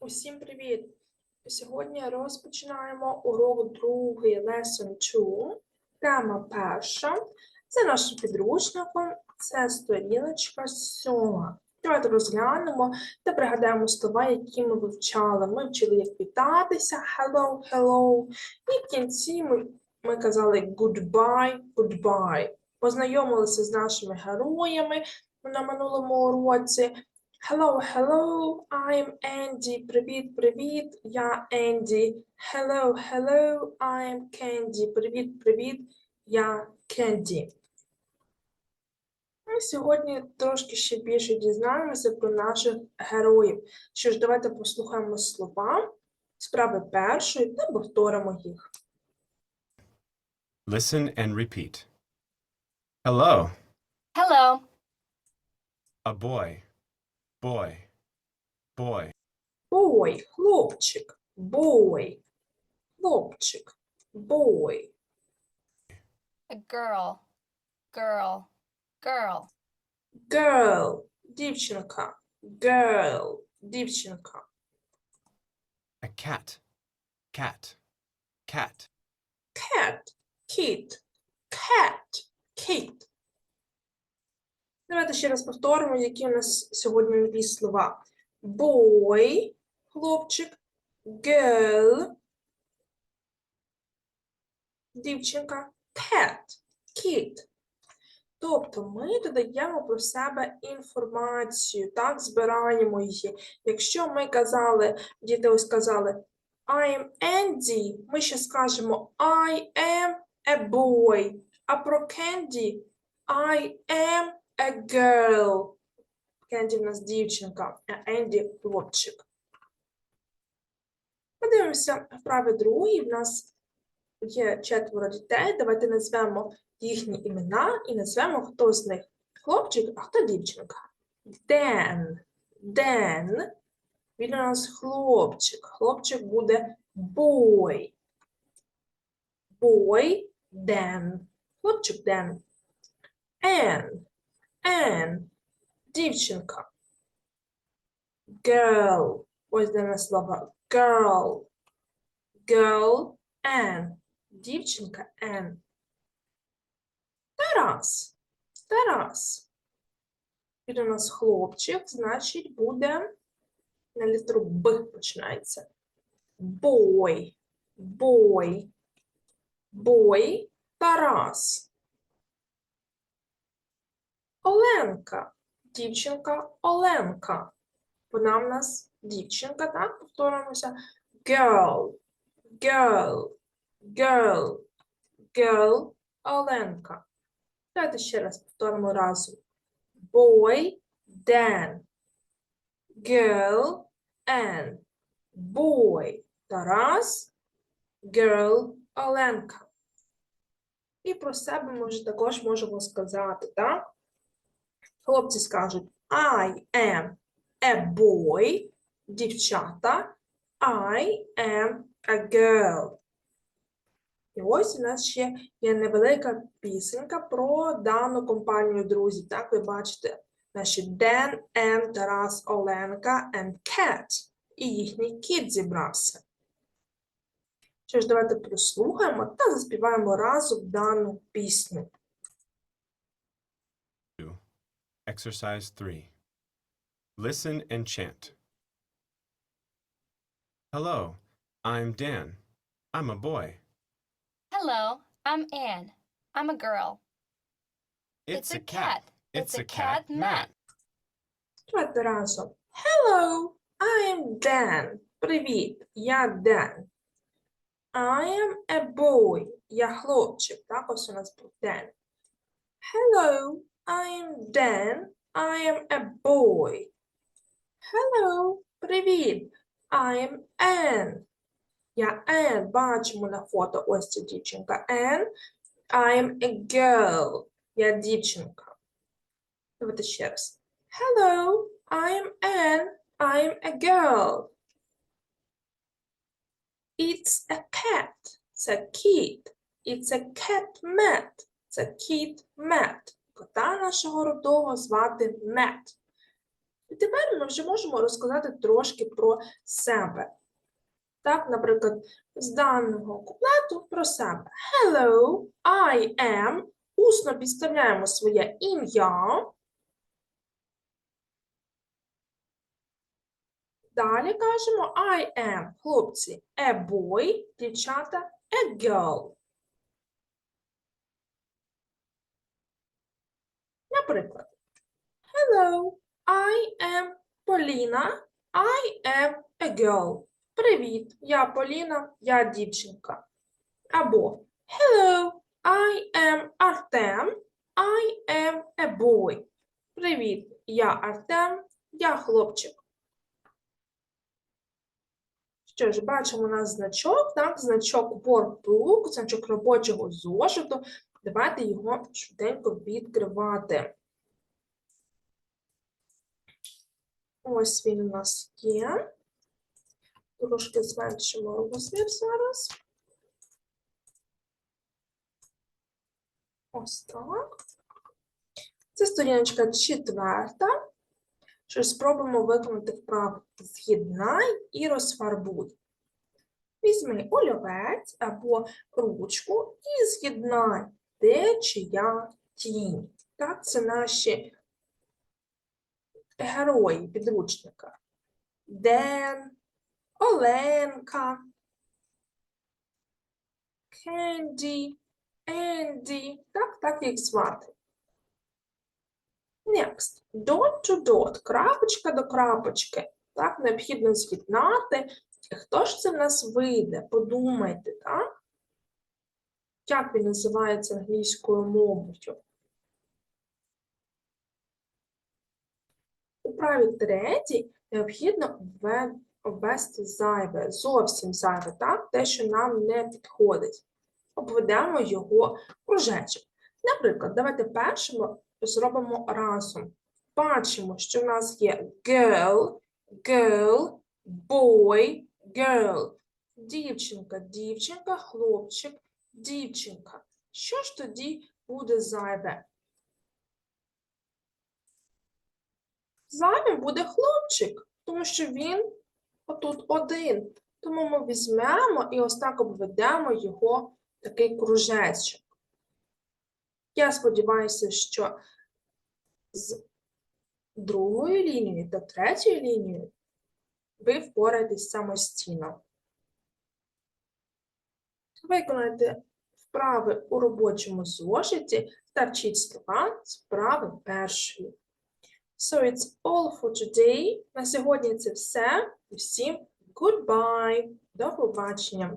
Усім привіт! Сьогодні розпочинаємо урок другий Lesson 2. Тема перша. Це нашим підручником, це сторіночка сьома. Давайте розглянемо та пригадаємо слова, які ми вивчали. Ми вчили, як вітатися, hello, hello. І в кінці ми, ми казали goodbye, goodbye. Познайомилися з нашими героями на минулому уроці. Hello, hello, I'm Andy. Привіт, привіт, я Енді. Hello, hello, I'm Candy. Привіт, привіт, я Кенді. Ми сьогодні трошки ще більше дізнаємося про наших героїв. Що ж, давайте послухаємо слова справи першої та повторимо їх. Listen and repeat. Hello, Hello. a boy, boy, boy. Boy, хлопчик, boy, хлопчик, boy. A girl. Girl. Girl. Girl, дівчинка, girl, дівчинка. A cat, cat, cat. Cat, kit, cat, kit. Давайте ще раз повторимо, які у нас сьогодні нові слова. Boy, хлопчик, girl, дівчинка, cat, kit. Тобто ми додаємо про себе інформацію, так, збираємо її. Якщо ми казали, діти ось сказали I am Andy, ми ще скажемо I am a boy. А про Candy I am a girl. Кенді в нас дівчинка, а Енді хлопчик. Подивимося вправи другий. В нас є четверо дітей. Давайте назвемо їхні імена і назвемо, хто з них хлопчик, а хто дівчинка. Ден. Ден. Він у нас хлопчик. Хлопчик буде boy. Boy Ден. Хлопчик Ден. Ен. Ен. Дівчинка. Girl. Ось дане слово. Girl. Girl. Ен. Дівчинка Ен. Тарас. Тарас. Він у нас хлопчик, значить буде на літеру Б починається. Boy. Boy. Boy. Тарас. Оленка. Дівчинка Оленка. Вона в нас дівчинка, так? Повторимося. Girl. Girl. Girl. Girl. Оленка. Давайте ще раз повторимо разом. Boy, Dan. Girl, Ann. Boy, Тарас. Girl, Оленка. І про себе ми вже також можемо сказати, так? Хлопці скажуть I am a boy. Дівчата. I am a girl. І ось у нас ще є невелика пісенька про дану компанію друзів. Так, ви бачите, наші Ден, Ен, Тарас, Оленка and Cat. І їхній кіт зібрався. Що ж, давайте прослухаємо та заспіваємо разом дану пісню. Exercise 3. Listen and chant. Hello, I'm Dan. I'm a boy. Hello. I'm Anne. I'm a girl. It's, a cat. It's a cat, Matt. Давайте разом. Hello, I am Dan. Привіт, я Ден. I am a boy. Я хлопчик. Так, ось у нас був Dan. Hello, I am Dan. I am a boy. Hello, привіт. I am Anne. Я Anne. Бачимо на фото. Ось ця дівчинка Anne. I am a girl. Я дівчинка. Давайте ще раз. Hello, I'm Anne. I'm a girl. It's a cat. It's a kid. It's a cat Matt. Це кіт Мет. Кота нашого родового звати Мет. тепер ми вже можемо розказати трошки про себе. Так, наприклад, з даного куплету про себе. Hello, I am. Усно підставляємо своє ім'я. Далі кажемо I am, хлопці, a boy, дівчата, a girl. Наприклад, Hello, I am Поліна, I am a girl. Привіт, я Поліна, я дівчинка. Або Hello, I am Артем, I am a boy. Привіт, я Артем, я хлопчик. Що ж, бачимо у нас значок, так, значок workbook, значок робочого зошиту. Давайте його швиденько відкривати. Ось він у нас є. Трошки зменшимо розмір зараз. Ось так. Це сторіночка четверта. Що спробуємо виконати вправу з'єднай і розфарбуй. Візьми олівець або ручку і з'єднай, де чия тінь. Так, це наші герої підручника. Ден, Оленка, Кенді, Енді. Так, так їх звати. Next. Dot to dot. Крапочка до крапочки. Так, необхідно з'єднати. Хто ж це в нас вийде? Подумайте, так? Як він називається англійською мовою? У праві третій необхідно вве- ввести зайве, зовсім зайве, так? Те, що нам не підходить. Обведемо його кружечок. Наприклад, давайте першим зробимо разом. Бачимо, що в нас є girl, girl, boy, girl. Дівчинка, дівчинка, хлопчик, дівчинка. Що ж тоді буде зайве? Зайвим буде хлопчик, тому що він отут один. Тому ми візьмемо і ось так обведемо його такий кружечок. Я сподіваюся, що з другою лінією та третьою лінією ви впораєтесь самостійно. Виконайте вправи у робочому зошиті та вчіть слова з вправи першої. So it's all for today. На сьогодні це все. Усім goodbye. До побачення.